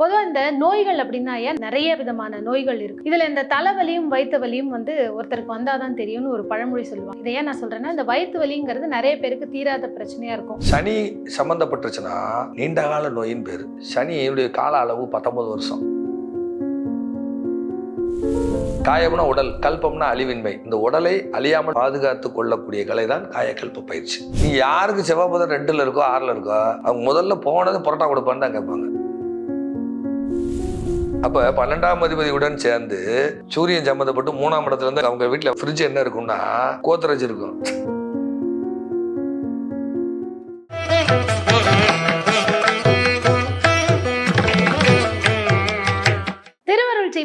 பொதுவாக இந்த நோய்கள் அப்படின்னா ஏன் நிறைய விதமான நோய்கள் இருக்கு? இதுல இந்த தலைவலியும் வயிற்று வலியும் வந்து ஒருத்தருக்கு வந்தாதான் தெரியும்னு ஒரு பழமொழி சொல்லுவாங்க. இதை ஏன் நான் சொல்றேன்னா இந்த வயிற்று வலிங்கிறது நிறைய பேருக்கு தீராத பிரச்சனையா இருக்கும். சனி சம்பந்தப்பட்டுருச்சுன்னா நீண்ட கால நோயின் பேர். சனியுடைய கால அளவு பத்தொன்பது வருஷம். காயம்னா உடல் கல்பம்னா அழிவின்மை. இந்த உடலை அழியாமல் பாதுகாத்து கொள்ளக்கூடிய கலை தான் காயக்கல்ப பயிற்சி. நீ யாருக்கு செவ்வாய் ரெண்டுல இருக்கோ ஆறுல இருக்கோ அவங்க முதல்ல போனது புரோட்டா கொடுப்பான்னு தான் கேட்பாங்க. அப்போ பன்னெண்டாம் அதிபதியுடன் சேர்ந்து சூரியன் சம்மந்தப்பட்டு மூணாம் இடத்துல இருந்து அவங்க வீட்டில் ஃப்ரிட்ஜ் என்ன இருக்கும்னா கோத்ரேஜ் இருக்கும்.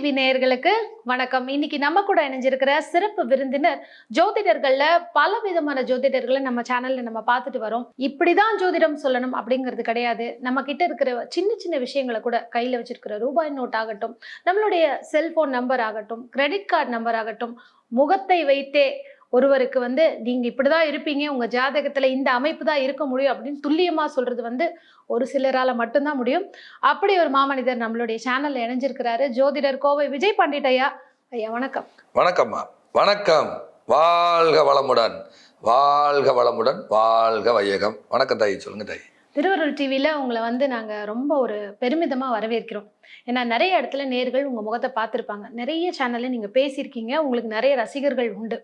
டிவி நேயர்களுக்கு வணக்கம். இன்னைக்கு நம்ம கூட இணைஞ்சிருக்கிற சிறப்பு விருந்தினர் ஜோதிடர்கள்ல பல விதமான ஜோதிடர்களை நம்ம சேனல்ல நம்ம பார்த்துட்டு வரோம். இப்படிதான் ஜோதிடம் சொல்லணும் அப்படிங்கிறது கிடையாது. நம்ம கிட்ட இருக்கிற சின்ன சின்ன விஷயங்களை கூட கையில வச்சிருக்கிற ரூபாய் நோட் ஆகட்டும் நம்மளுடைய செல்போன் நம்பர் ஆகட்டும் கிரெடிட் கார்டு நம்பர் ஆகட்டும் முகத்தை வைத்தே ஒருவருக்கு வந்து நீங்க இப்படிதான் இருப்பீங்க உங்க ஜாதகத்துல இந்த அமைப்பு தான் இருக்க முடியும் அப்படின்னு துல்லியமா சொல்றது வந்து ஒரு சிலரால மட்டும்தான் முடியும். அப்படி ஒரு மாமனிதர் நம்மளுடைய சேனல்ல இணைஞ்சிருக்கிறாரு. ஜோதிடர் கோவை விஜய் பண்டிட் ஐயா. ஐயா வணக்கம். வணக்கம்மா. வணக்கம். வாழ்க வளமுடன். வாழ்க வளமுடன். வாழ்க வையகம். வணக்கம் தாய். சொல்லுங்க தாய். திருவருள் டிவியில உங்களை வந்து நாங்க ரொம்ப ஒரு பெருமிதமா வரவேற்கிறோம். ஏன்னா நிறைய இடத்துல நேர்கள் உங்க முகத்தை பார்த்துருப்பாங்க. நிறைய சேனல்ல நீங்க பேசியிருக்கீங்க. உங்களுக்கு நிறைய ரசிகர்கள் உண்டு.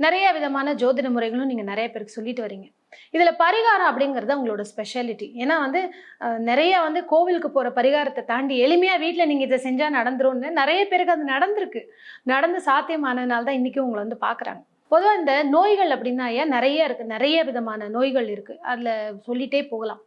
நிறைய விதமான ஜோதிட முறைகளும் நீங்க நிறைய பேருக்கு சொல்லிட்டு வரீங்க. இதுல பரிகாரம் அப்படிங்கிறது உங்களோட ஸ்பெஷாலிட்டி ஏன்னா வந்து அஹ், நிறைய வந்து கோவிலுக்கு போற பரிகாரத்தை தாண்டி எளிமையா வீட்டில் நீங்க இதை செஞ்சா நடந்துரும்னு நிறைய பேருக்கு அது நடந்திருக்கு. நடந்து சாத்தியமானதுனால தான் இன்றைக்கும் உங்களை வந்து பாக்குறாங்க. பொதுவாக இந்த நோய்கள் அப்படின்னா ஏன் நிறைய இருக்கு? நிறைய விதமான நோய்கள் இருக்கு. அதில் சொல்லிட்டே போகலாம்.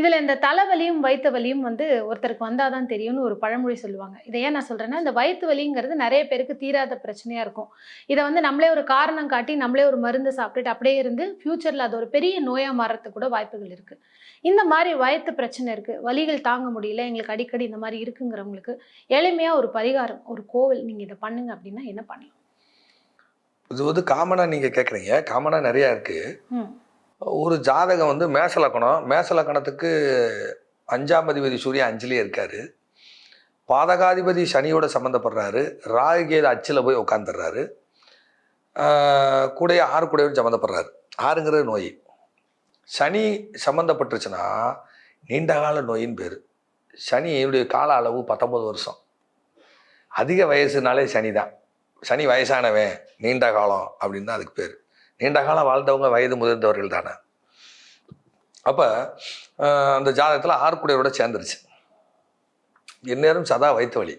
இதில் இந்த தலைவலியும் வயிற்று வலியும் வந்து ஒருத்தருக்கு வந்தாதான் தெரியும்னு ஒரு பழமொழி சொல்லுவாங்க. இதை ஏன் நான் சொல்கிறேன்னா இந்த வயிற்று வலிங்கிறது நிறைய பேருக்கு தீராத பிரச்சனையாக இருக்கும். இதை வந்து நம்மளே ஒரு காரணம் காட்டி நம்மளே ஒரு மருந்து சாப்பிட்டுட்டு அப்படியே இருந்து ஃப்யூச்சரில் அது ஒரு பெரிய நோயாக மாறத்துக்கு கூட வாய்ப்புகள் இருக்குது இந்த மாதிரி வயிற்று பிரச்சனை இருக்குது வலிகள் தாங்க முடியல. எங்களுக்கு அடிக்கடி இந்த மாதிரி இருக்குங்கிறவங்களுக்கு எளிமையாக ஒரு பரிகாரம் ஒரு கோவில் நீங்கள் இதை பண்ணுங்க அப்படின்னா என்ன பண்ணலாம்? இது வந்து காமனாக நீங்கள் கேட்குறீங்க காமனாக நிறையா இருக்குது ஒரு ஜாதகம் வந்து மேசலக்கணம் மேசலக்கணத்துக்கு அஞ்சாம் அதிபதி சூரியன் அஞ்சுலேயே இருக்காரு. பாதகாதிபதி சனியோட சம்மந்தப்படுறாரு ராகுகேது அச்சில் போய் உட்காந்துடுறாரு கூடைய ஆறு கூடையோடு சம்மந்தப்படுறாரு ஆறுங்கிறது நோய். சனி சம்மந்தப்பட்டுருச்சுன்னா நீண்ட கால நோயின் பேர். சனியுடைய கால அளவு பத்தொன்பது வருஷம். அதிக வயசுனாலே சனி தான் சனி வயசானவன் நீண்ட காலம் அப்படின்னு தான் அதுக்கு பேர். நீண்ட காலம் வாழ்ந்தவங்க வயது முதிர்ந்தவர்கள் தானே. அப்போ அந்த ஜாதகத்தில் ஆறுக்குடையோட சேர்ந்துருச்சு. இந்நேரம் சதா வயிற்று வழி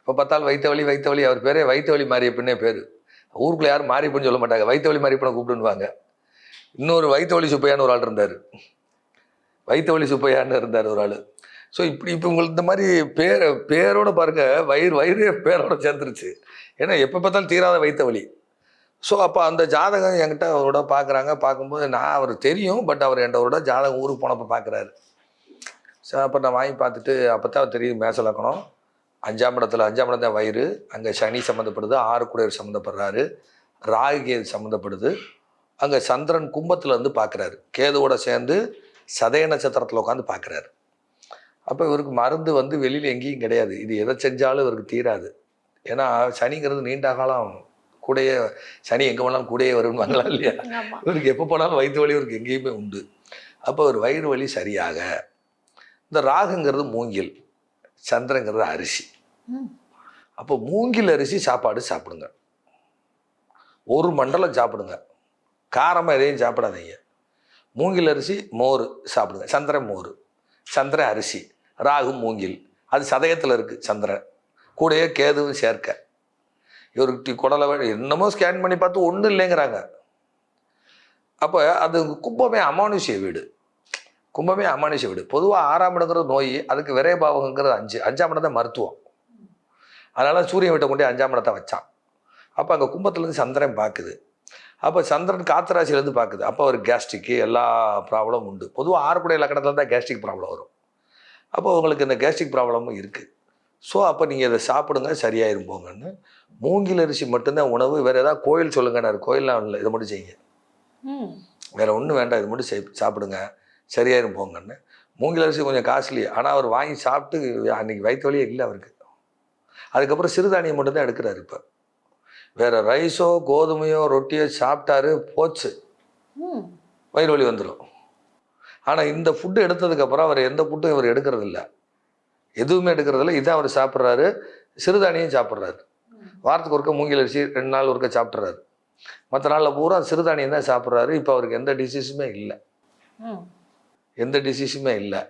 இப்போ பார்த்தாலும் வைத்த வழி வைத்த வழி அவர் பேரே வயிற்று மாறிய பின்னே பேர். ஊருக்குள்ளே யாரும் மாரியப்பன்னு சொல்ல மாட்டாங்க. வயிற்று வலி மாரியப்பனை கூப்பிடுவாங்க இன்னொரு வயிற்று வழி சுப்பையான்னு ஒரு ஆள் இருந்தார். வயிற்று வழி சுப்பையான்னு இருந்தார் ஒரு ஆள். ஸோ இப்படி இப்போ உங்களுக்கு இந்த மாதிரி பேர் பேரோட பாருங்க வயிறு வயிறே பேரோட சேர்ந்துருச்சு. ஏன்னா எப்போ பார்த்தாலும் தீராத வைத்த வழி ஸோ அப்போ அந்த ஜாதகம் என்கிட்ட அவரோட பார்க்குறாங்க பார்க்கும்போது நான் அவர் தெரியும் பட் அவர் என்கிட்ட ஜாதகம் ஊருக்கு போனப்போ பார்க்குறாரு ஸோ அப்போ நான் வாங்கி பார்த்துட்டு அப்போ தான் தெரியும் மேசலக்கணும் அஞ்சாம் இடத்துல அஞ்சாம் இடம் தான் வயிறு. அங்கே சனி சம்மந்தப்படுது ஆறு குடையர் சம்மந்தப்படுறாரு ராகு கேது சம்மந்தப்படுது அங்கே சந்திரன் கும்பத்தில் இருந்து பார்க்குறாரு கேதுவோட சேர்ந்து சதய நட்சத்திரத்தில் உட்காந்து பார்க்குறாரு அப்போ இவருக்கு மருந்து வந்து வெளியில் எங்கேயும் கிடையாது. இது எதை செஞ்சாலும் இவருக்கு தீராது. ஏன்னா சனிங்கிறது நீண்ட காலம் கூடயே சனி எங்கே போனாலும் கூடயே வருவாங்களா இல்லையா? இவருக்கு எப்போ போனாலும் வயிற்று வலி இவருக்கு எங்கேயுமே உண்டு. அப்போ ஒரு வயிறு வலி சரியாக இந்த ராகுங்கிறது மூங்கில் சந்திரங்கிறது அரிசி. அப்போ மூங்கில் அரிசி சாப்பாடு சாப்பிடுங்க. ஒரு மண்டலம் சாப்பிடுங்க. காரமாக எதையும் சாப்பிடாதீங்க. மூங்கில் அரிசி மோர் சாப்பிடுங்க. சந்திரன் மோர் சந்திரன் அரிசி. ராகு மூங்கில். அது சதயத்தில் இருக்குது சந்திரன். கூடயே கேதுவும் சேர்க்க. இவருக்கு குடலை என்னமோ ஸ்கேன் பண்ணி பார்த்து ஒன்றும் இல்லைங்கிறாங்க. அப்போ அது கும்பமே அமானுஷ்ய வீடு. கும்பமே அமானுஷ்ய வீடு. பொதுவாக ஆறாம் இடங்கிறது நோய் அதுக்கு விரைபாவகங்கிறது அஞ்சு. அஞ்சாம் இடம் தான் மருத்துவம். அதனால் சூரியன் வீட்டை கொண்டே அஞ்சாம் இடத்தை வச்சான். அப்போ அங்கே கும்பத்துலேருந்து சந்திரன் பார்க்குது அப்போ சந்திரன் காத்தராசிலேருந்து பார்க்குது அப்போ ஒரு கேஸ்ட்ரிக்கு எல்லா ப்ராப்ளமும் உண்டு. பொதுவாக ஆறுக்குடைய லக்கணத்தில் தான் கேஸ்ட்ரிக் ப்ராப்ளம் வரும். அப்போ உங்களுக்கு இந்த கேஸ்ட்ரிக் ப்ராப்ளமும் இருக்குது ஸோ அப்போ நீங்கள் இதை சாப்பிடுங்க சரியாயிரும் போங்கன்னு. மூங்கில் அரிசி மட்டும்தான் உணவு. வேறு ஏதாவது கோயில் சொல்லுங்கன்னாரு கோயில்லாம் இல்லை இதை மட்டும் செய்யுங்க. வேறு ஒன்றும் வேண்டாம் இது மட்டும் செய் சாப்பிடுங்க சரியாயிரும் போங்கன்னு. மூங்கில் அரிசி கொஞ்சம் காஸ்ட்லி ஆனால் அவர் வாங்கி சாப்பிட்டு அன்னைக்கு வயிற்று வலியே இல்லை அவருக்கு. அதுக்கப்புறம் சிறுதானியம் மட்டும்தான் எடுக்கிறாரு இப்போ. வேற ரைஸோ கோதுமையோ ரொட்டியோ சாப்பிட்டாரு போச்சு. வயிறு வலி வந்துடும் ஆனால் இந்த ஃபுட்டு எடுத்ததுக்கப்புறம் அவர் எந்த ஃபுட்டும் இவர் எடுக்கிறது இல்ல எதுவுமே எடுக்கிறதில்ல. இதான் அவர் சாப்பிட்றாரு. சிறுதானியம் சாப்பிட்றாரு. வாரத்துக்கு ஒருக்க மூங்கில் அரிசி ரெண்டு நாள் ஒருக்க சாப்பிட்றாரு மற்ற நாளில் பூரா சிறுதானியம் தான் சாப்பிட்றாரு. இப்போ அவருக்கு எந்த டிசீஸுமே இல்லை. எந்த டிசீஸுமே இல்லை.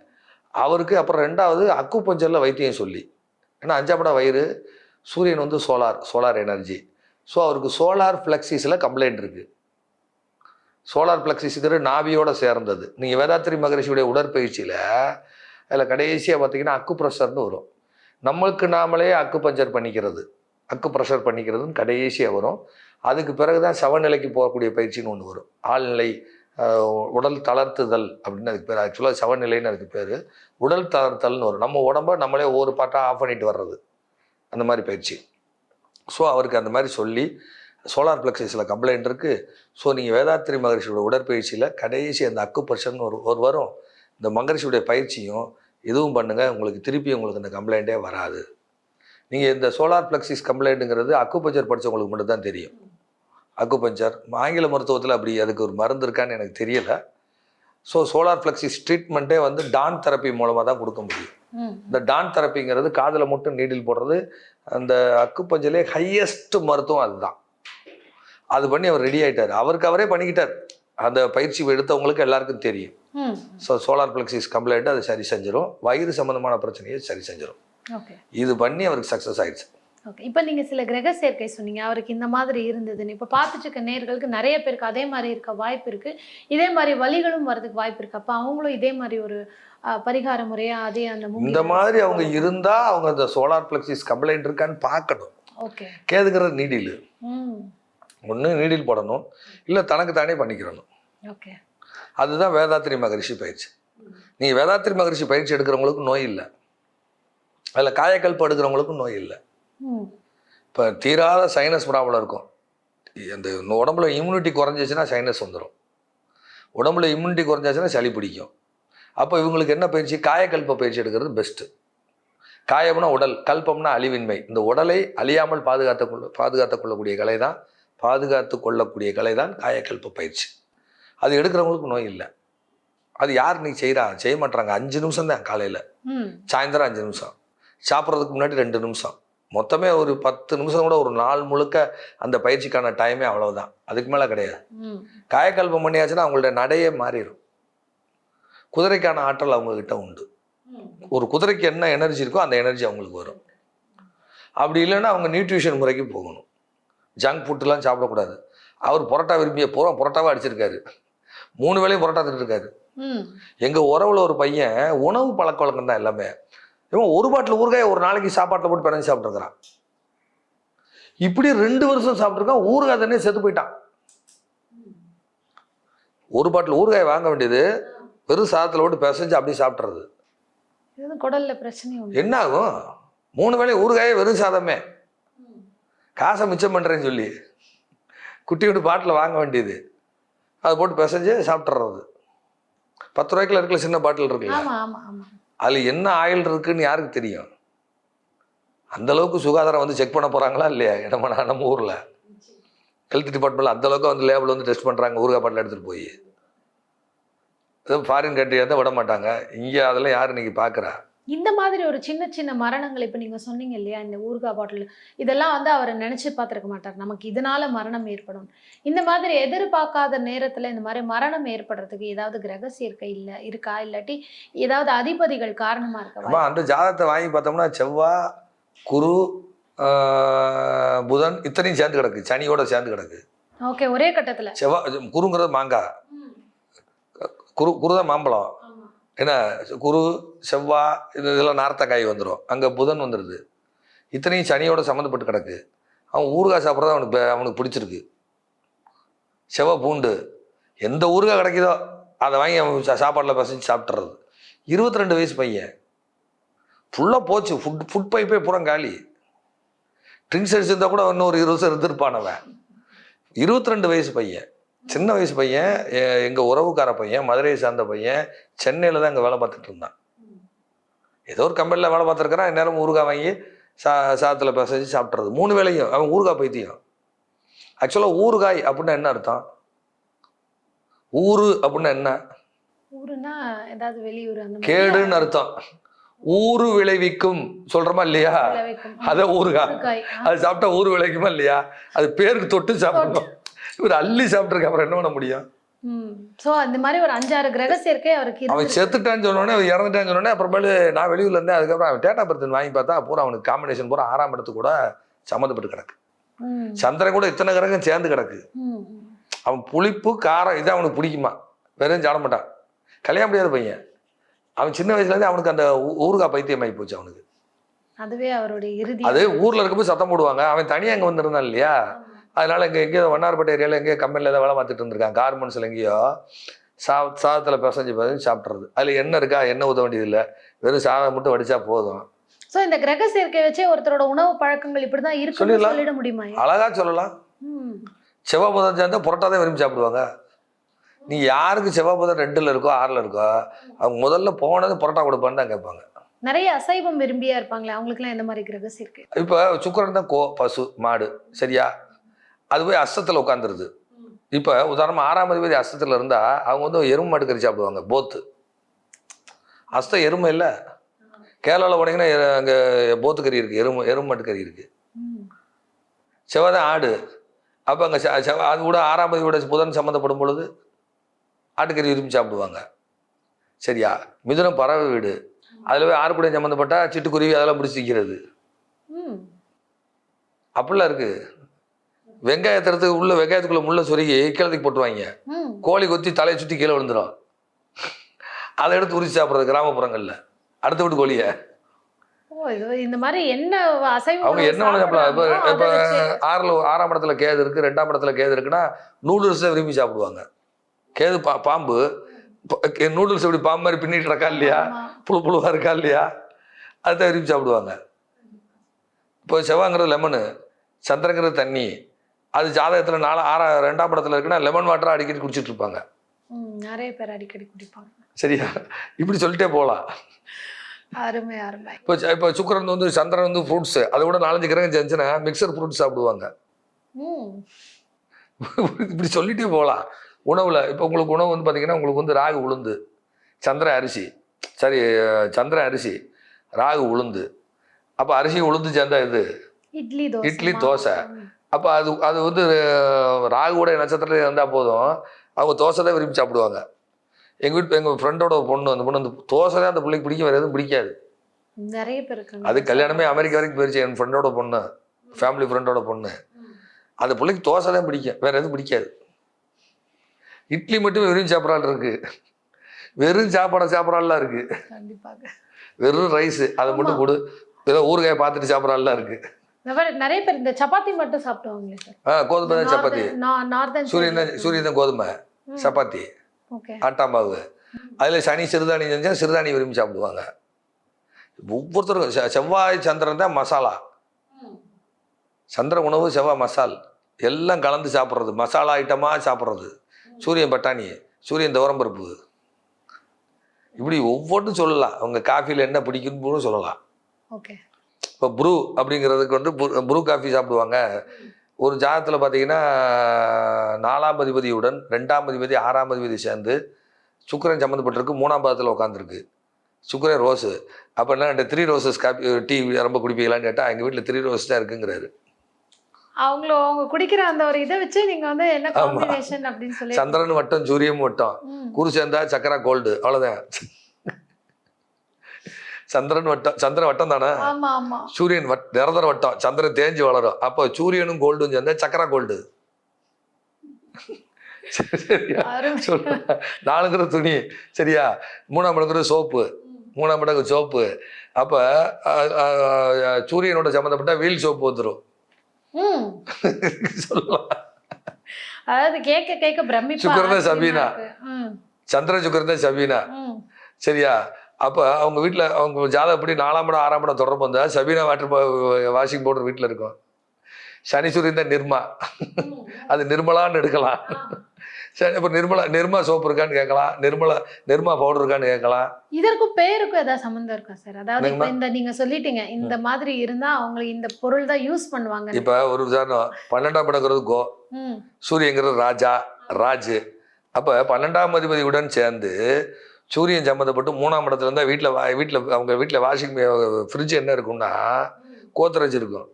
அவருக்கு அப்புறம் ரெண்டாவது அக்கு பஞ்சரில் வைத்தியம் சொல்லி. ஏன்னா அஞ்சாப்படா வயிறு சூரியன் வந்து சோலார் சோலார் எனர்ஜி ஸோ அவருக்கு சோலார் ஃப்ளெக்சிஸில் கம்ப்ளைண்ட் இருக்குது சோலார் ஃப்ளெக்சிஸுங்கிற நாவியோடு சேர்ந்தது. நீங்கள் வேதாத்திரி மகரிஷியுடைய உடற்பயிற்சியில் அதில் கடைசியாக பார்த்தீங்கன்னா அக்கு ப்ரெஷர்னு வரும். நம்மளுக்கு நாமளே அக்கு பஞ்சர் பண்ணிக்கிறது. அக்கு ப்ரெஷர் பண்ணிக்கிறதுன்னு கடைசியாக வரும். அதுக்கு பிறகு தான் சவநிலைக்கு போகக்கூடிய பயிற்சின்னு ஒன்று வரும். ஆழ்நிலை உடல் தளர்த்துதல் அப்படின்னு அதுக்கு பேர். ஆக்சுவலாக சவநிலைன்னு அதுக்கு பேர். உடல் தளர்த்தல்னு வரும். நம்ம உடம்ப நம்மளே ஒரு பாட்டாக ஆஃப் பண்ணிட்டு வர்றது. அந்த மாதிரி பயிற்சி. ஸோ அவருக்கு அந்த மாதிரி சொல்லி சோலார் பிளக்ஸஸில் கம்ப்ளைண்ட் இருக்குது ஸோ நீங்கள் வேதாத்திரி மகரிஷியோட உடற்பயிற்சியில் கடைசி அந்த அக்கு பர்சன் ஒரு ஒரு வரும் இந்த மகரிஷியுடைய பயிற்சியும் இதுவும் பண்ணுங்கள் உங்களுக்கு திருப்பி உங்களுக்கு அந்த கம்ப்ளைண்ட்டே வராது. நீங்கள் இந்த சோலார் பிளக்ஸிஸ் கம்ப்ளைண்ட்டுங்கிறது அக்குபஞ்சர் படித்தவங்களுக்கு மட்டும்தான் தெரியும். அக்குபஞ்சர் ஆங்கில மருத்துவத்தில் அப்படி அதுக்கு ஒரு மருந்து இருக்கான்னு எனக்கு தெரியல. ஸோ சோலார் பிளக்ஸிஸ் ட்ரீட்மெண்ட்டே வந்து டான் தெரப்பி மூலமாக தான் கொடுக்க முடியும். இந்த டான் தெரப்பிங்கிறது காதில் மட்டும் நீடில் போடுறது அந்த அக்குப்பஞ்சலே ஹையஸ்ட் மருத்துவம் அதுதான். அது பண்ணி அவர் ரெடி ஆயிட்டார். அவருக்கு அவரே பண்ணிக்கிட்டார். அந்த பயிற்சி எடுத்தவங்களுக்கு எல்லாருக்கும் தெரியும். ஸோ சோலார் பிளக்ஸிஸ் கம்ப்ளைண்ட் அது சரி செஞ்சிடும் வயிறு சம்மந்தமான பிரச்சனையை சரி செஞ்சிடும் இது பண்ணி அவருக்கு சக்ஸஸ் ஆயிடுச்சு. ஓகே இப்போ நீங்கள் சில கிரக சேர்க்கை சொன்னீங்க. அவருக்கு இந்த மாதிரி இருந்ததுன்னு. இப்போ பார்த்துட்டு இருக்க நேர்களுக்கு நிறைய பேருக்கு அதே மாதிரி இருக்க வாய்ப்பு இருக்கு. இதே மாதிரி வலிகளும் வரதுக்கு வாய்ப்பு இருக்கு. அப்போ அவங்களும் இதே மாதிரி ஒரு பரிகார முறையா அதே அந்த இந்த மாதிரி அவங்க இருந்தா அவங்க அந்த சோலார் பிளக்ஸிஸ் கம்ப்ளைண்ட் இருக்கான்னு பார்க்கணும். ஓகே கேதுங்கிறது நீடில் ம். ஒன்று நீடில் போடணும். இல்லை தனக்கு தானே பண்ணிக்கிறணும். ஓகே. அதுதான் வேதாத்திரி மகரிஷி பயிற்சி. நீங்கள் வேதாத்திரி மகரிஷி பயிற்சி எடுக்கிறவங்களுக்கு நோய் இல்லை. அதில் காயக்கல்பம் எடுக்கிறவங்களுக்கும் நோய் இல்லை. இப்போ தீராத சைனஸ் ப்ராப்ளம் இருக்கும். அந்த உடம்புல இம்யூனிட்டி குறைஞ்சிச்சுன்னா சைனஸ் வந்துடும் உடம்புல இம்யூனிட்டி குறைஞ்சாச்சுன்னா சளி பிடிக்கும். அப்போ இவங்களுக்கு என்ன பயிற்சி? காயக்கல்ப பயிற்சி எடுக்கிறது பெஸ்ட்டு காயம்னா உடல் கல்பம்னா அழிவின்மை. இந்த உடலை அழியாமல் பாதுகாத்து கொள்ள பாதுகாத்து கொள்ளக்கூடிய கலை தான் பாதுகாத்து கொள்ளக்கூடிய கலை தான் காயக்கல்ப பயிற்சி. அது எடுக்கிறவங்களுக்கு நோய் இல்லை. அது யார் நீ செய்கிறா செய்ய மாட்றாங்க. அஞ்சு நிமிஷம் தான் காலையில். ம். சாயந்தரம் அஞ்சு நிமிஷம். சாப்பிட்றதுக்கு முன்னாடி ரெண்டு நிமிஷம். மொத்தமே ஒரு பத்து நிமிஷம் கூட ஒரு நாள் முழுக்க அந்த பயிற்சிக்கான டைமே அவ்வளவுதான். அதுக்கு மேலே கிடையாது. காயக்கல்பம் பண்ணியாச்சுன்னா அவங்களோட நடையே மாறிடும் குதிரைக்கான ஆற்றல் அவங்கக்கிட்ட உண்டு. ஒரு குதிரைக்கு என்ன எனர்ஜி இருக்கோ அந்த எனர்ஜி அவங்களுக்கு வரும். அப்படி இல்லைன்னா அவங்க நியூட்ரிஷன் முறைக்கு போகணும். ஜங்க் ஃபுட்டுலாம் சாப்பிடக்கூடாது. அவர் புரோட்டா விரும்பிய பூரா புரோட்டாவாக அடிச்சிருக்காரு. மூணு வேளையும் புரோட்டா திட்டு இருக்காரு ம். எங்கள் உறவுல ஒரு பையன் உணவு பழக்க வழக்கம் தான் எல்லாமே. இவன் ஒரு பாட்டில் ஊறுகாயை ஒரு நாளைக்கு சாப்பாட்டில் போட்டு பிணைஞ்சு சாப்பிட்ருக்கிறான் இப்படி ரெண்டு வருஷம் சாப்பிட்ருக்கான் ஊறுகாய் தானே செத்து போயிட்டான். ஒரு பாட்டில் ஊறுகாய் வாங்க வேண்டியது வெறும் சாதத்தில் போட்டு பிசைஞ்சு அப்படியே சாப்பிட்றது குடல்ல பிரச்சனை என்ன ஆகும்? மூணு வேளை ஊறுகாயே வெறும் சாதமே. காசை மிச்சம் பண்ணுறேன்னு சொல்லி குட்டி குட்டி பாட்டில் வாங்க வேண்டியது. அதை போட்டு பிசைஞ்சு சாப்பிட்றது பத்து ரூபாய்க்குள்ள இருக்கல சின்ன பாட்டில் இருக்குல்ல? அதில் என்ன ஆயில் இருக்குன்னு யாருக்கு தெரியும்? அந்த அளவுக்கு சுகாதாரம் வந்து செக் பண்ண போகிறாங்களா இல்லையா? நம்ம நம்ம ஊரில். ஹெல்த் டிபார்ட்மெண்ட்டில் அந்த அளவுக்கு வந்து லேபிள் வந்து டெஸ்ட் பண்ணுறாங்க ஊறுகாய் பாட்டில் எடுத்துகிட்டு போய். ஃபாரின் கண்ட்ரியாக தான் விட மாட்டாங்க. இங்கே அதெல்லாம் யார் இன்னைக்கு பார்க்குறா இந்த மாதிரி ஒரு சின்ன சின்ன மரணங்கள் இப்போ நீங்க சொன்னீங்க இல்லையா? இந்த ஊறுகாய் பாட்டில். இதெல்லாம் வந்து அவர் நினைச்சு பார்த்திருக்க மாட்டார். நமக்கு இதனால மரணம் ஏற்படும். இந்த மாதிரி எதிர்பார்க்காத நேரத்துல இந்த மாதிரி மரணம் ஏற்படுறதுக்கு ஏதாவது கிரக சேர்க்கை இல்ல இருக்கா? இல்லாட்டி ஏதாவது அதிபதிகள் காரணமா இருக்க அந்த ஜாதகத்தை வாங்கி பார்த்தோம்னா செவ்வாய் குரு புதன் இத்தனையும் சேர்ந்து கிடக்கு. சனியோட சேர்ந்து கிடக்கு. ஓகே ஒரே கட்டத்துல. செவ்வாய் குருங்கிறது மாங்காய் குரு குரு தான் மாம்பழம். என்ன குரு செவ்வாய் இது இதெல்லாம் நார்த்தக்காய் வந்துடும் அங்கே புதன் வந்துடுது இத்தனையும் சனியோட சம்மந்தப்பட்டு கிடக்கு. அவன் ஊறுகாய் சாப்பிட்றது அவனுக்கு அவனுக்கு பிடிச்சிருக்கு. செவ்வாய் பூண்டு. எந்த ஊறுகாய் கிடைக்குதோ அதை வாங்கி அவன் சா- சாப்பாட்டில் பசஞ்சு சாப்பிட்றது இருபத்தி ரெண்டு வயசு பையன். ஃபுல்லாக போச்சு. ஃபுட் ஃபுட் பைப்பே பூரா காலி. ட்ரிங்க்ஸ் அடிச்சிருந்தா கூட இன்னும் ஒரு இருபது வருஷம் இருந்திருப்பானவன் அவன். இருபத்தி ரெண்டு வயசு பையன். சின்ன வயசு பையன் எ- எங்க உறவுக்கார பையன் மதுரையை சார்ந்த பையன் சென்னையில தான் இங்க வேலை பார்த்துட்டு இருந்தான். ஏதோ ஒரு கம்பெனியில் வேலை பார்த்துருக்கிறான் நேரம் ஊறுகாய் வாங்கி சா சாதத்தில் பிசைஞ்சு சாப்பிட்றது மூணு வேளையும் அவன் ஊறுகாய் பைத்தியம். ஆக்சுவலாக ஊறுகாய் அப்படின்னா என்ன அர்த்தம்? ஊரு அப்படின்னா என்ன? கேடுன்னு அர்த்தம். ஊரு விளைவிக்கும் சொல்றோமா இல்லையா? விளைவிக்கும். அத ஊறுகாய். அது சாப்பிட்டா ஊர் விளைக்குமா இல்லையா? அது பேருக்கு தொட்டு சாப்பிடணும் இவர் அள்ளி சாப்பிட்டுருக்க அப்புறம் என்ன பண்ண முடியும்? சோ அந்த மாதிரி ஒரு அஞ்சாறு கிரக சேர்க்கை அவருக்கு அவன். செத்துட்டான்னு சொன்னோடனே அவன் இறந்துட்டான்னு சொன்னோடனே அப்புறமேலு நான் வெளியூர்ல இருந்தேன் அதுக்கப்புறம் அவன் டேட்டா பர்த் வாங்கி பார்த்தா பூரா அவனுக்கு காம்பினேஷன் பூரா ஆறாம் இடத்து கூட சம்மந்தப்பட்டு கிடக்கு. சந்திரன் கூட இத்தனை கிரகம் சேர்ந்து கிடக்கு. அவன் புளிப்பு காரம் இது அவனுக்கு பிடிக்குமா? வெறும் சாட மாட்டான். கல்யாணம் முடியாத பையன். அவன் சின்ன வயசுல இருந்தே அவனுக்கு அந்த ஊ- ஊறுகாய் பைத்தியம் ஆகி போச்சு அவனுக்கு. அதுவே அவருடைய இறுதி. அது ஊர்ல இருக்கும்போது சத்தம் போடுவாங்க. அவன் தனியா இங்க வந்திருந்தான் இல்லையா? அதனால இங்க எங்கேயோ வண்ணாரப்பேட்டை ஏரியால எங்கேயோ கம்பெனில ஏதோ வேலை பார்த்துட்டு இருந்திருக்கான் கார்மெண்ட்ஸ்ல எங்கேயோ சா சாதத்துல பிசைஞ்சு பிசைஞ்சு சாப்பிட்றது அதுல என்ன இருக்கா என்ன ஊத்த வேண்டியது இல்லை வெறும் சாதம் மட்டும் வடிச்சா போதும். சோ இந்த கிரக சேர்க்கை வச்சே ஒருத்தரோட உணவு பழக்கங்கள் இப்படிதான் இருக்குன்னு சொல்லிடலாம். சொல்லிட முடியுமா? அழகா சொல்லலாம். செவ்வாய் புதன் சேர்ந்தா புரோட்டா தான் விரும்பி சாப்பிடுவாங்க. நீ யாருக்கு செவ்வாய் புதன் ரெண்டுல இருக்கோ ஆறுல இருக்கோ அவங்க முதல்ல போனது புரோட்டா கொடுப்பான்னு தான் கேட்பாங்க. நிறைய அசைவம் விரும்பியா இருப்பாங்களே அவங்களுக்கு எல்லாம் எந்த மாதிரி கிரக சேர்க்கை? இப்போ சுக்கரன் தான் கோ பசு மாடு. சரியா? அது போய் அஸ்தத்தில் உட்காந்துருது இப்போ உதாரணமாக ஆறாம் அதிபதி அஸ்தத்தில் இருந்தால் அவங்க வந்து எருமை மாட்டு கறி சாப்பிடுவாங்க போத்து. அஸ்தம் எருமை இல்லை. கேரளாவில் போனீங்கன்னா அங்கே போத்து கறி இருக்குது எருமை எருமை மாட்டு கறி இருக்குது. செவ்வாய் ஆடு. அப்போ அங்கே அது கூட ஆறாம் அதிபதியோட புதன் சம்மந்தப்படும் பொழுது ஆட்டுக்கறி விரும்பி சாப்பிடுவாங்க. சரியா? மிதுனம் பறவை வீடு. அதில் போய் ஆறு கூட சம்மந்தப்பட்டா சிட்டுக்குருவி அதெல்லாம் பிடிச்சிக்கிறது. அப்படிலாம் இருக்கு. வெங்காயத்துறதுக்கு உள்ள வெங்காயத்துக்குள்ள முள்ள சொருகி கீழத்துக்கு போட்டுருவாங்க. கோழி கொத்தி தலையை சுற்றி கீழே விழுந்துடும் அதை எடுத்து உரிச்சு சாப்பிட்றது கிராமப்புறங்கள்ல. அடுத்த வீட்டு கோழியை இந்த மாதிரி என்ன அசைவம் அவங்க என்ன வேணா சாப்பிடலாம்? இப்போ இப்போ ஆறில் ஆறாம் இடத்துல கேது இருக்கு ரெண்டாம் இடத்துல கேது இருக்குன்னா நூடுல்ஸ் விரும்பி சாப்பிடுவாங்க. கேது பா பாம்பு. நூடுல்ஸ் எப்படி பாம்பு மாதிரி பின்னிட்டு இருக்கா இல்லையா. புழு புழுவா இருக்கா இல்லையா? அதை விரும்பி சாப்பிடுவாங்க. இப்போ செவ்வாங்கிறது லெமனு சந்திரங்கிறது தண்ணி அது ஜாதகத்தில் நாலு ஆறா ரெண்டாம் இடத்துல இருக்குன்னா லெமன் வாட்டரை அடிக்கடி குடிச்சிட்டு இருப்பாங்க. நிறைய பேர் அடிக்கடி குடிப்பாங்க. சரியா? இப்படி சொல்லிட்டே போகலாம் அருமை அருமை. இப்போ இப்போ சுக்கரன் வந்து சந்திரன் வந்து ஃப்ரூட்ஸ் அதை விட நாலஞ்சு கிரகம் செஞ்சுன்னா மிக்சர் ஃப்ரூட்ஸ் சாப்பிடுவாங்க. இப்படி சொல்லிட்டே போகலாம் உணவில் இப்போ உங்களுக்கு உணவு வந்து பார்த்தீங்கன்னா உங்களுக்கு வந்து ராகு உளுந்து சந்திர அரிசி சரி சந்திர அரிசி ராகு உளுந்து. அப்போ அரிசி உளுந்து சேர்ந்தா இது இட்லி இட்லி. தோசை. அப்போ அது அது வந்து ராகுடைய நட்சத்திரத்தில் இருந்தால் போதும். அவங்க தோசை தான் விரும்பி சாப்பிடுவாங்க. எங்கள் வீட்டு எங்கள் ஃப்ரெண்டோட பொண்ணு அந்த பொண்ணு அந்த தோசை தான் அந்த பிள்ளைக்கு பிடிக்கும் வேறு எதுவும் பிடிக்காது. நிறைய பேர் இருக்காங்க. அது கல்யாணமே அமெரிக்கா வரைக்கும் போயிருச்சு என் ஃப்ரெண்டோட பொண்ணு ஃபேமிலி ஃப்ரெண்டோட பொண்ணு. அந்த பிள்ளைக்கு தோசை தான் பிடிக்கும் வேற எதுவும் பிடிக்காது. இட்லி மட்டும் வெறும் சாப்பிட்றாள் இருக்கு. வெறும் சாப்பாடை சாப்பிட்றாள்லாம் இருக்கு. கண்டிப்பாக. வெறும் ரைஸ் அதை மட்டும். கொடு. ஏதோ ஊறுகாயை பார்த்துட்டு சாப்பிட்றாள்லாம் இருக்கு. இந்த மாதிரி நிறைய பேர் இந்த சப்பாத்தி மட்டும் சாப்பிடுவாங்களே சார். ஆ கோதுமை தான் சப்பாத்தி. நார்தன் சூரியன் சூரியன் கோதுமை சப்பாத்தி. ஓகே. ஆட்டா மாவு அதில் சனி சிறுதானி செஞ்சால் சிறுதானி விரும்பி சாப்பிடுவாங்க. ஒவ்வொருத்தருக்கும் செ- செவ்வாய் சந்திரன் தான் மசாலா. சந்திர உணவு செவ்வாய் மசால். எல்லாம் கலந்து சாப்பிட்றது மசாலா ஐட்டமாக சாப்பிட்றது. சூரியன் பட்டாணி சூரியன் துவரம்பருப்பு. இப்படி ஒவ்வொன்றும் சொல்லலாம். அவங்க காஃபியில் என்ன பிடிக்குன்னு சொல்லலாம். ஓகே. இப்போ ப்ரூ அப்படிங்கிறதுக்கு வந்து ப்ரூ- ப்ரூ காஃபி சாப்பிடுவாங்க. ஒரு ஜாதகத்தில் பார்த்தீங்கன்னா நாலாம் அதிபதியுடன் ரெண்டாம் அதிபதி ஆறாம் அதிபதி சேர்ந்து சுக்கிரன் சம்மந்தப்பட்டிருக்கு மூணாம் பாதத்தில் உட்காந்துருக்கு சுக்கிரன் ரோஸு. அப்போ என்ன த்ரீ ரோசஸ் காஃபி டீ ரொம்ப குடிப்பீங்களான்னு கேட்டால் எங்கள் வீட்டில் த்ரீ ரோஸ் தான் இருக்குங்கிறாரு. அவங்கள அவங்க குடிக்கிற அந்த ஒரு இதை வச்சு நீங்க வந்து என்ன ஆமா. காம்பினேஷன் அப்படின்னு சொல்லி சந்திரன் வட்டம் சூரியன் வட்டம். குரு சேர்ந்தா சக்கரா கோல்டு அவ்வளோதான் சந்திரன் வட்டம் சந்திரன் வட்டம் தானே? சூரியன் வட் நிரந்தர வட்டம் சந்திரன் தேஞ்சு வளரும். அப்போ சூரியனும் கோல்டும் சேர்ந்தா சக்கரா கோல்டு சொல்றேன் நாலுங்கிற துணி சரியா? மூணாம் இடங்கிற சோப்பு. மூணாம் இடங்கு சோப்பு. அப்போ சூரியனோட சம்மந்தப்பட்ட வீல் சோப்பு வந்துடும் சொல்லலாம். அதாவது கேட்க கேட்க பிரமிப்பா. சுக்கரன் தான் ஆச்சரியமா சபீனா. சந்திர சுக்கரன் தான் சபீனா. சரியா? அப்போ அவங்க வீட்டில் அவங்க ஜாதகப்படி நாலாம் இடம் ஆறாம் இடம் தொடர்பு வந்தால் சபீனா வாட்டர் வாஷிங் பவுடர் வீட்டில் இருக்கும். சனி சூரியன் தான் நிர்மா. அது நிர்மலான்னு எடுக்கலாம். சரி இப்போ நிர்மலா நிர்மா சோப்பு இருக்கான்னு கேட்கலாம். நிர்மலா நிர்மா பவுடர் இருக்கான்னு கேட்கலாம். இதற்கும் பேருக்கும் ஏதாவது சம்பந்தம் இருக்கா சார்? அதாவது? இந்த நீங்க சொல்லிட்டீங்க இந்த மாதிரி இருந்தா அவங்களுக்கு இந்த பொருள் தான் யூஸ் பண்ணுவாங்க இப்போ ஒரு உதாரணம் பன்னெண்டாம் படங்கிறது கோ சூரியங்கிறது ராஜா ராஜு. அப்போ பன்னெண்டாம் அதிபதியுடன் சேர்ந்து சூரியன் சம்மந்தப்பட்டு மூணாம் இடத்துல இருந்தால் வீட்டில் வா வீட்டில் அவங்க வீட்டில் வாஷிங் ஃப்ரிட்ஜ் என்ன இருக்கும்னா கோத்ரேஜ் இருக்கும்.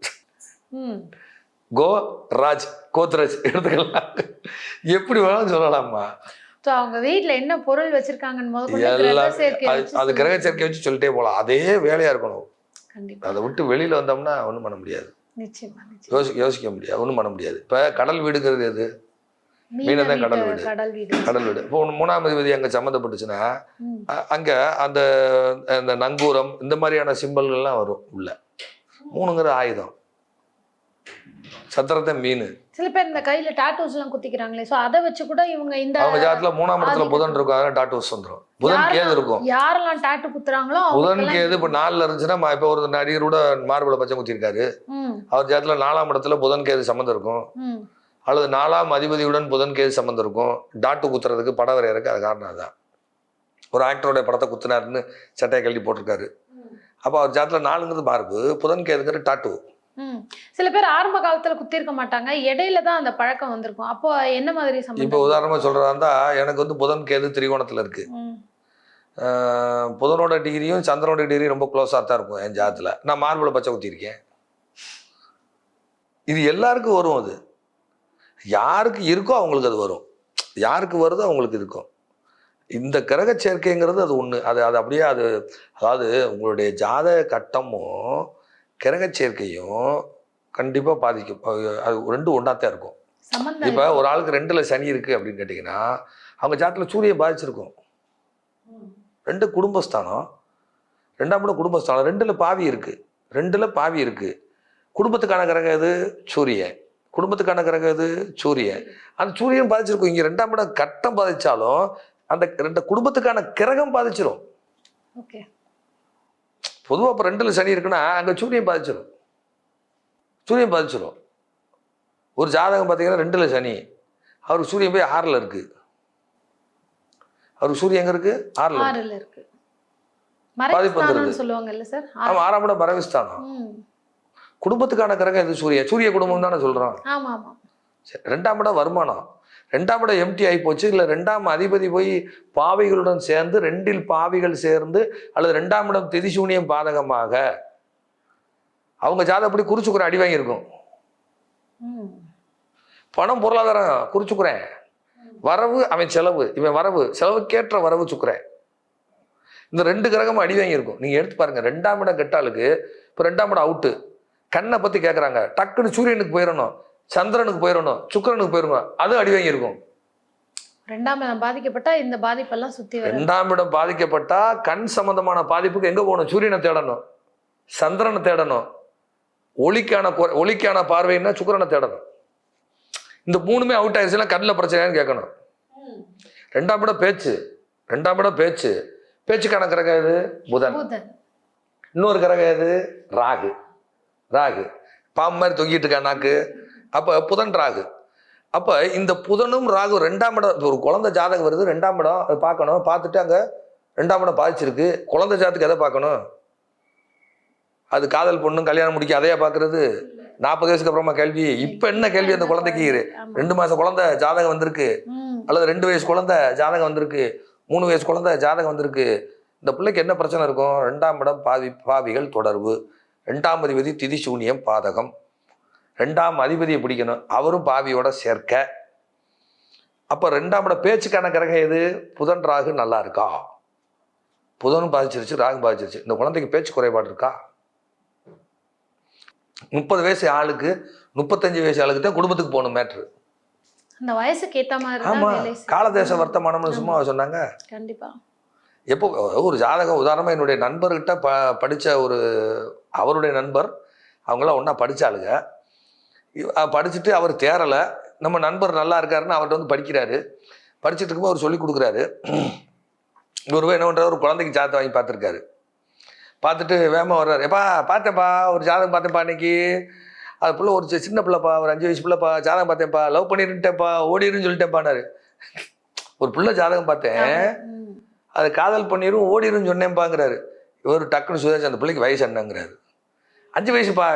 கோ ராஜ் கோத்ரேஜ் எடுத்துக்கலாம். எப்படி வேணாலும் சொல்லலாம்மா. ஸோ அவங்க வீட்ல என்ன பொருள் வச்சிருக்காங்கன்னு அது கிரக. சேர்க்கை வச்சு சொல்லிட்டே போகலாம் அதே வேலையாக இருக்கணும். அதை விட்டு வெளியில் வந்தோம்னா ஒன்றும் பண்ண முடியாது. யோசி யோசிக்க முடியாது. ஒன்றும் பண்ண முடியாது. இப்போ கடல் வீடுங்கிறது எது? மீன மீனதான் கடல் வீடு. கடல் வீடு. இப்போ மூணாம் அதிபதி அங்கே சம்மந்தப்பட்டுச்சுன்னா அங்க அந்த அந்த நங்கூரம் இந்த மாதிரியான சிம்பல்கள்லாம் வரும் உள்ள. மூணுங்கிற ஆயுதம். சத்திரத்தை மீன். சில பேர் இந்த கையில டாட்டூஸ் எல்லாம் குத்திக்கிறாங்களே. சோ அதை வச்சு கூட இவங்க இந்த அவங்க ஜாதத்துல மூணாம் இடத்துல. புதன் இருக்கும். அதனால டாட்டூஸ் வந்துடும் புதன் கேது இருக்கும். யாரெல்லாம் டாட்டு குத்துறாங்களோ புதன் கேது இப்போ நாலுல இருந்துச்சுன்னா இப்போ ஒரு நடிகர் கூட மார்பள பச்சை குத்திருக்காரு அவர் ஜாதத்துல நாலாம் இடத்துல புதன் கேது சம்மந்தம் இருக்கும். அல்லது நாலாம் அதிபதியுடன் புதன் கேது சம்மந்தம் இருக்கும் டாட்டு குத்துறதுக்கு படம் வரையறதுக்கு அது காரணம் அதுதான். ஒரு ஆக்டரோட படத்தை குத்துனாருன்னு சட்டையை கழட்டி போட்டிருக்காரு. அப்போ அவர் ஜாதத்துல நாலுங்கிறது மார்பு புதன் கேதுங்கிற டாட்டு சில பேர் ஆரம்ப காலத்துல குத்திருக்க மாட்டாங்க இடையில தான் அந்த பழக்கம் வந்திருக்கும். அப்போ என்ன மாதிரி இப்போ சம்பந்தம் உதாரணமா சொல்றதா இருந்தா எனக்கு வந்து புதன் கேது திரிகோணத்துல இருக்கு. புதனோட டிகிரியும் சந்திரனோட டிகிரியும் ரொம்ப க்ளோஸாக தான் இருக்கும் என் ஜாதத்துல. நான் மார்பிள பச்சை குத்திருக்கேன் இது எல்லாருக்கும் வரும் அது. யாருக்கு இருக்கோ அவங்களுக்கு அது வரும். யாருக்கு வருதோ அவங்களுக்கு இருக்கும். இந்த கிரக சேர்க்கைங்கிறது அது ஒன்று அது அது அப்படியே அது அதாவது உங்களுடைய ஜாதக கட்டமும் கிரக சேர்க்கையும் கண்டிப்பாக பாதிக்கும். அது- அது ரெண்டும் ஒன்றாத்தான் இருக்கும். இப்போ ஒரு ஆளுக்கு ரெண்டுல சனி இருக்கு அப்படின்னு கேட்டிங்கன்னா அவங்க ஜாதத்துல சூரியன் பாதிச்சிருக்கும். ரெண்டு குடும்பஸ்தானம். ரெண்டாம் இடம் குடும்பஸ்தானம். ரெண்டுல பாவி இருக்கு. ரெண்டுல பாவி இருக்கு. குடும்பத்துக்கான கிரகம் எது? சூரியன். குடும்பத்துக்கான கிரகம் எது சூரியன் அந்த சூரியன் பாதிச்சிருக்கும். இங்க ரெண்டாம் இடம் கட்டம் பாதிச்சாலும் அந்த ரெண்டு குடும்பத்துக்கான கிரகம் பாதிச்சிரும். ஓகே. பொதுவா இப்போ ரெண்டுல சனி இருக்குன்னா அங்க சூரியன் பாதிச்சிரும். சூரியன் பாதிச்சிரும். ஒரு ஜாதகம் பார்த்தீங்கன்னா ரெண்டுல சனி. அவருக்கு சூரியன் போய் ஆறில் இருக்கு. அவருக்கு சூரியன் எங்க இருக்கு? ஆறில் இருக்கு. பாதிப்பு மறைஸ்தானம்னு வந்துருது. சொல்லுவாங்கல்ல சார்? ஆமா ஆறாம் இடம் பரவிஸ்தானம் குடும்பத்துக்கான கிரகம் இது சூரியன் சூரிய குடும்பம் தானே சரி, ரெண்டாம் இடம் வருமானம். ரெண்டாம் இடம் எம்டி ஆகி போச்சு. இல்லை ரெண்டாம் அதிபதி போய் பாவிகளுடன் சேர்ந்து ரெண்டில் பாவிகள் சேர்ந்து அல்லது ரெண்டாம் இடம் திதிசூனியம் பாதகமாக அவங்க ஜாதப்படி குறிச்சுக்குறேன் அடி வாங்கியிருக்கும். பணம் பொருளாதாரம் குறிச்சுக்குறேன். வரவு அவன் செலவு இவன் வரவு செலவுக்கேற்ற வரவு சுக்குறேன். இந்த ரெண்டு கிரகமும் அடி வாங்கியிருக்கும். நீங்க எடுத்து பாருங்க ரெண்டாம் இடம் கெட்டாளுக்கு இப்போ ரெண்டாம் இடம் அவுட்டு கண்ணை பத்தி கேட்குறாங்க டக்குன்னு சூரியனுக்கு போயிடணும் சந்திரனுக்கு போயிடணும் சுக்கிரனுக்கு போயிடணும் அதுவும் அடி வாங்கியிருக்கும். ரெண்டாம் இடம் பாதிக்கப்பட்டா இந்த பாதிப்பெல்லாம் சுத்தி வரும் ரெண்டாம் இடம் பாதிக்கப்பட்டா கண் சம்பந்தமான பாதிப்புக்கு எங்க போகணும்? சூரியனை தேடணும் சந்திரனை தேடணும். ஒளிக்கான ஒளிக்கான பார்வைன்னா சுக்கிரனை தேடணும். இந்த மூணுமே அவுட் ஆயிடுச்சுன்னா கண்ணில் பிரச்சனையான்னு கேட்கணும். ரெண்டாம் இடம் பேச்சு. ரெண்டாம் இடம் பேச்சு. பேச்சுக்கான கிரகம் எது? புதன். புதன். இன்னொரு கிரகம் எது? ராகு. ராகு. பாம்பு மாதிரி தொங்கிட்டு இருக்கா நாக்கு? அப்போ புதன் ராகு. அப்போ இந்த புதனும் ராகு ரெண்டாம் இடம் ஒரு குழந்தை ஜாதகம் வருது ரெண்டாம் இடம் அதை பார்க்கணும். பார்த்துட்டு அங்கே ரெண்டாம் இடம் பாதிச்சிருக்கு. குழந்தை ஜாதத்துக்கு எதை பார்க்கணும்? அது காதல் பொண்ணும் கல்யாணம் முடிக்க அதையா பார்க்கறது? நாற்பது வயசுக்கு அப்புறமா கேள்வி. இப்போ என்ன கேள்வி அந்த குழந்தைக்கு. ரெண்டு மாசம் குழந்தை ஜாதகம் வந்திருக்கு. அல்லது ரெண்டு வயசு குழந்தை ஜாதகம் வந்திருக்கு. மூணு வயசு குழந்தை ஜாதகம் வந்திருக்கு. இந்த பிள்ளைக்கு என்ன பிரச்சனை இருக்கும்? ரெண்டாம் இடம் பாவி பாவிகள் தொடர்பு. ரெண்டாம் அதிபதி திதி சூனியம் பாதகம். ரெண்டாம் அதிபதியை பிடிக்கணும். அவரும் பாவியோட சேர்க்க. அப்போ ரெண்டாம் இடம் பேச்சுக்கான கிரகம் எது? புதன் ராகு நல்லா இருக்கா? புதனும் பாதிச்சிருச்சு ராகு பாதிச்சிருச்சு. இந்த குழந்தைக்கு பேச்சு குறைபாடு இருக்கா? முப்பது வயசு ஆளுக்கு முப்பத்தஞ்சு வயசு ஆளுக்கு தான் குடும்பத்துக்கு போகணும் மேட்ரு. அந்த வயசுக்கு ஏத்த மாதிரி தான் ஆமா. வேலை செய்யும். காலதேச வர்த்தமானம்னு சும்மா சொன்னாங்க. கண்டிப்பா. எப்போ ஒரு ஜாதகம் உதாரணமாக என்னுடைய நண்பர்கிட்ட ப படித்த ஒரு அவருடைய நண்பர் அவங்களாம் ஒன்றா படித்தாளுங்க படிச்சுட்டு அவர் தேரலை நம்ம நண்பர் நல்லா இருக்காருன்னு அவர்கிட்ட வந்து படிக்கிறாரு. படிச்சுட்டு இருக்கும்போது அவர் சொல்லி கொடுக்குறாரு. இவர் என்ன பண்ணுறாரு ஒரு குழந்தைக்கு ஜாதகம் வாங்கி பார்த்துருக்காரு. பார்த்துட்டு வேகமாக வர்றாரு. எப்பா பார்த்தேன்ப்பா ஒரு ஜாதகம் பார்த்தேன்ப்பா இன்னைக்கு அது பிள்ளை ஒரு சின்ன பிள்ளைப்பா ஒரு அஞ்சு வயசு பிள்ளைப்பா ஜாதகம் பார்த்தேன்ப்பா லவ் பண்ணிருட்டேன்ப்பா ஓடிருன்னு சொல்லிட்டேன்ப்பானாரு ஒரு பிள்ளை ஜாதகம் பார்த்தேன். அது காதல் பண்ணிரும் ஓடிருன்னு சொன்னேன்ப்பாங்கிறாரு இவர் டக்குன்னு சுதாச்சு அந்த பிள்ளைக்கு வயசு என்னங்கிறாரு. அஞ்சு வயசுப்பா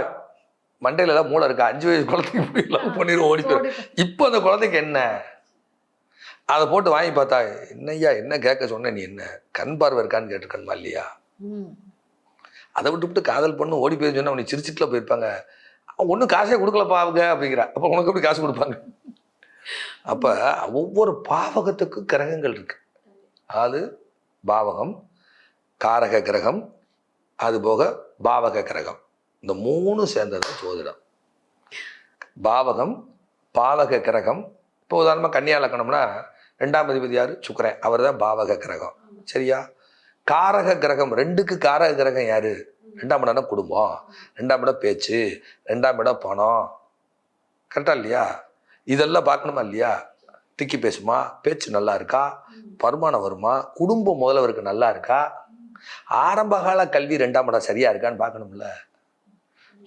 மண்டையில எல்லாம் மூளை இருக்கா? அஞ்சு வயசு குழந்தைக்கு போய் லவ் பண்ணிரும் ஓடி போயிரும் ஓடி இப்போ அந்த குழந்தைக்கு என்ன? அதை போட்டு வாங்கி பார்த்தா என்னய்யா என்ன கேட்க சொன்ன நீ என்ன? கண் பார்வை இருக்கான்னு கேட்டிருக்கணுமா இல்லையா. அதை விட்டுவிட்டு காதல் பண்ணு ஓடி போய் சொன்னா அவனுக்கு சிரிச்சிட்டுல போயிருப்பாங்க. ஒன்றும் காசே கொடுக்கலப்பா அவங்க அப்படிங்கிறா. அப்போ உனக்கு எப்படி காசு கொடுப்பாங்க? அப்போ ஒவ்வொரு பாவகத்துக்கும் கிரகங்கள் இருக்கு. அது பாவகம் காரக கிரகம் அதுபோக பாவக கிரகம். இந்த மூணு சேர்ந்தது ஜோதிடம். பாவகம் பாவக கிரகம். இப்போ உதாரணமாக கன்னியா லக்கணம்னா ரெண்டாம் அதிபதி யார்? சுக்கிரன். அவர் தான் பாவக கிரகம். சரியா? காரக கிரகம் ரெண்டுக்கு காரக கிரகம் யார்? ரெண்டாம் இடம்னா குடும்பம் ரெண்டாம் இடம் பேச்சு ரெண்டாம் இடம் பணம். கரெக்டாக இல்லையா? இதெல்லாம் பார்க்கணுமா இல்லையா? திக்கி பேசுமா? பேச்சு நல்லா இருக்கா? வருமானம் வருமா? குடும்பம் முதல்வருக்கு நல்லா இருக்கா? ஆரம்பகால கல்வி ரெண்டாம் இடம் சரியா இருக்கான்னு பார்க்கணும்ல.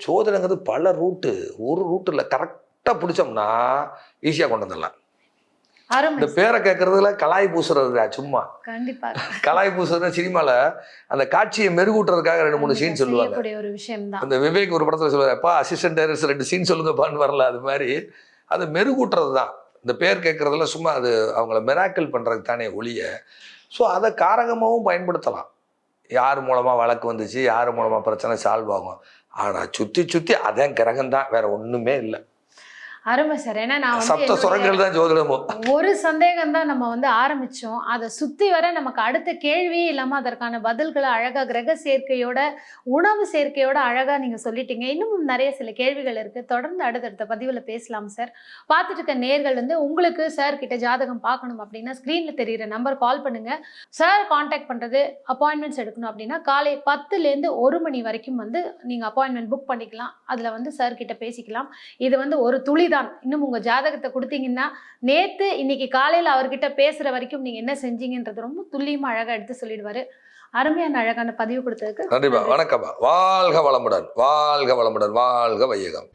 சோதனைங்கிறது பல ரூட்டு ஒரு ரூட்டில் கரெக்டாக பிடிச்சோம்னா ஈஸியாக கொண்டு வந்துடலாம். இந்த பேரை கேட்கறதுல கலாய் பூசுறது சும்மா. கலாய் பூசுறது சினிமால அந்த காட்சியை மெருகூட்டுறதுக்காக ரெண்டு மூணு சீன் சொல்லுவாங்க. அந்த விவேக் ஒரு படத்துல சொல்லுவாரு அப்பா அசிஸ்டன்ட் டைரக்டர் ரெண்டு சீன் சொல்லுங்கப்பான்னு வரல அது மாதிரி. அது மெருகூட்டுறது தான். இந்த பேர் கேட்குறதுல சும்மா அது அவங்கள மெராக்கிள் பண்ணுறதுக்கு தானே ஒளிய ஸோ அதை காரகமாகவும் பயன்படுத்தலாம். யார் மூலமாக வழக்கு வந்துச்சு யார் மூலமாக பிரச்சனை சால்வ் ஆகும். ஆனால் சுற்றி சுற்றி அதே கிரகம் தான் வேறு ஒன்றுமே இல்லை. அருமை சார். ஏன்னா நான் வந்து சப்த சுரங்கள் தான் ஜோதிடமும் ஒரு சந்தேகம் தான் நம்ம வந்து ஆரம்பிச்சோம். அதை சுத்தி வர நமக்கு அடுத்த கேள்வியே இல்லாம அதற்கான பதில்களை அழகா கிரக சேர்க்கையோட உணவு சேர்க்கையோட அழகா நீங்க சொல்லிட்டீங்க. இன்னும் நிறைய சில கேள்விகள் இருக்கு. தொடர்ந்து அடுத்தடுத்த பதிவுல பேசலாம் சார். பார்த்துட்டு இருக்க நேர்கள் வந்து உங்களுக்கு சார் கிட்ட ஜாதகம் பார்க்கணும் அப்படின்னா ஸ்க்ரீன்ல தெரியுற நம்பர் கால் பண்ணுங்க. சார் காண்டாக்ட் பண்றது அப்பாயின்மெண்ட்ஸ் எடுக்கணும் அப்படின்னா காலை பத்துலேருந்து ஒரு மணி வரைக்கும் வந்து நீங்க அப்பாயின்மெண்ட் புக் பண்ணிக்கலாம். அதுல வந்து சார் கிட்ட பேசிக்கலாம். இது வந்து ஒரு துளி தான் இன்னும் உங்க ஜாதகத்தை கொடுத்தீங்கன்னா நேத்து இன்னைக்கு காலையில அவர்கிட்ட பேசுற வரைக்கும் நீங்க என்ன செஞ்சீங்கன்றது ரொம்ப துல்லியமா அழகா எடுத்து சொல்லிடுவாரு. அருமையான அழகான பதிவு கொடுத்ததுக்கு கண்டிப்பா. வணக்கம்மா. வாழ்க வளமுடன். வாழ்க வளமுடன். வாழ்க வையகம்.